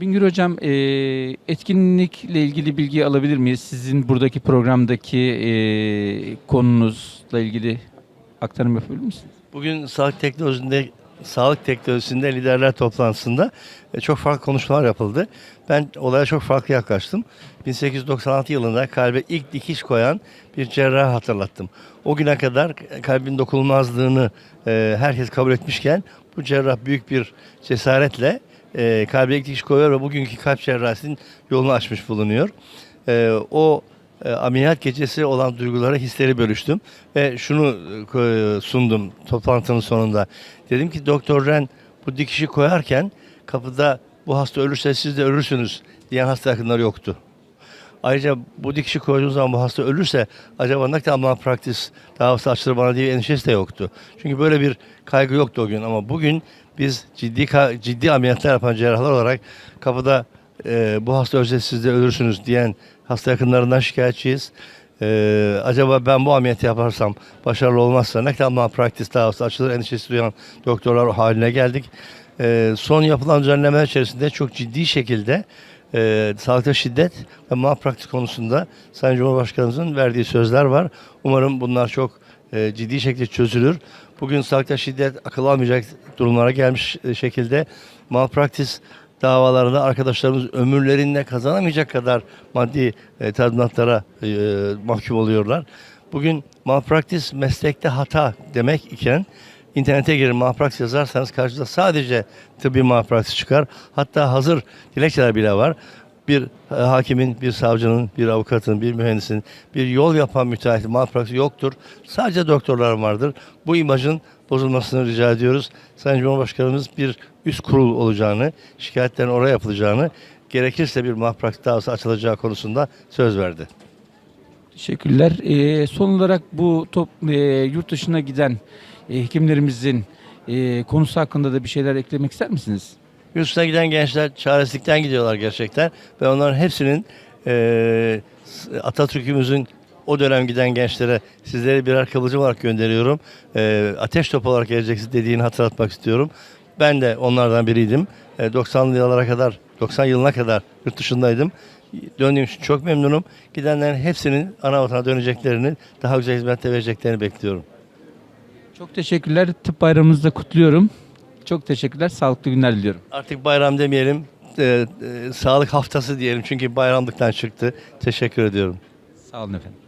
Bingür Hocam, e, etkinlikle ilgili bilgi alabilir miyiz? Sizin buradaki programdaki e, konunuzla ilgili aktarım yapabilir misiniz? Bugün sağlık teknolojisinde sağlık teknolojisinde liderler toplantısında e, çok farklı konuşmalar yapıldı. Ben olaya çok farklı yaklaştım. 1896 yılında kalbe ilk dikiş koyan bir cerrah hatırlattım. O güne kadar kalbin dokunulmazlığını e, herkes kabul etmişken bu cerrah büyük bir cesaretle e, kalbe dikiş koyuyor ve bugünkü kalp cerrahisinin yolunu açmış bulunuyor. E, o e, ameliyat gecesi olan duyguları, hisleri bölüştüm ve şunu e, sundum toplantının sonunda. Dedim ki Doktor Ren bu dikişi koyarken kapıda bu hasta ölürse siz de ölürsünüz diyen hasta yakınları yoktu. Ayrıca bu dikişi koyduğunuz zaman bu hasta ölürse acaba ne kadar malpraktis davası açılır bana diye endişesi de yoktu. Çünkü böyle bir kaygı yoktu o gün ama bugün biz ciddi ciddi ameliyatlar yapan cerrahlar olarak kapıda e, bu hasta ölürse siz de ölürsünüz diyen hasta yakınlarından şikayetçiyiz. E, acaba ben bu ameliyatı yaparsam başarılı olmazsa ne kadar malpraktis davası açılır endişesi duyan doktorlar haline geldik. E, son yapılan düzenlemeler içerisinde çok ciddi şekilde e, sağlıkta şiddet ve malpraktis konusunda Sayın Cumhurbaşkanımızın verdiği sözler var. Umarım bunlar çok e, ciddi şekilde çözülür. Bugün sağlıkta şiddet akıl almayacak durumlara gelmiş e, şekilde malpraktis davalarında arkadaşlarımız ömürlerinde kazanamayacak kadar maddi e, tazminatlara e, mahkum oluyorlar. Bugün malpraktis meslekte hata demek iken İnternete girin malpraktis yazarsanız karşınıza sadece tıbbi malpraktis çıkar. Hatta hazır dilekçeler bile var. Bir e, hakimin, bir savcının, bir avukatın, bir mühendisin, bir yol yapan müteahhitin malpraktis yoktur. Sadece doktorlar vardır. Bu imajın bozulmasını rica ediyoruz. Sayın Cumhurbaşkanımız bir üst kurul olacağını, şikayetlerin oraya yapılacağını, gerekirse bir malpraktis davası açılacağı konusunda söz verdi. Teşekkürler. E, son olarak bu top, e, yurt dışına giden e, hekimlerimizin e, konusu hakkında da bir şeyler eklemek ister misiniz? Yurt giden gençler çaresizlikten gidiyorlar gerçekten ve onların hepsinin eee Atatürk'ümüzün o dönem giden gençlere sizleri birer kıvılcım olarak gönderiyorum. Eee, ateş topu olarak geleceksiniz dediğini hatırlatmak istiyorum. Ben de onlardan biriydim. Eee, 90'lı yıllara kadar, 90 yılına kadar yurt dışındaydım. Döndüğüm için çok memnunum. Gidenlerin hepsinin ana vatana döneceklerini, daha güzel hizmette vereceklerini bekliyorum. Çok teşekkürler. Tıp bayramınızı da kutluyorum. Çok teşekkürler. Sağlıklı günler diliyorum. Artık bayram demeyelim, eee, eee, sağlık haftası diyelim çünkü bayramlıktan çıktı. Teşekkür ediyorum. Sağ olun efendim.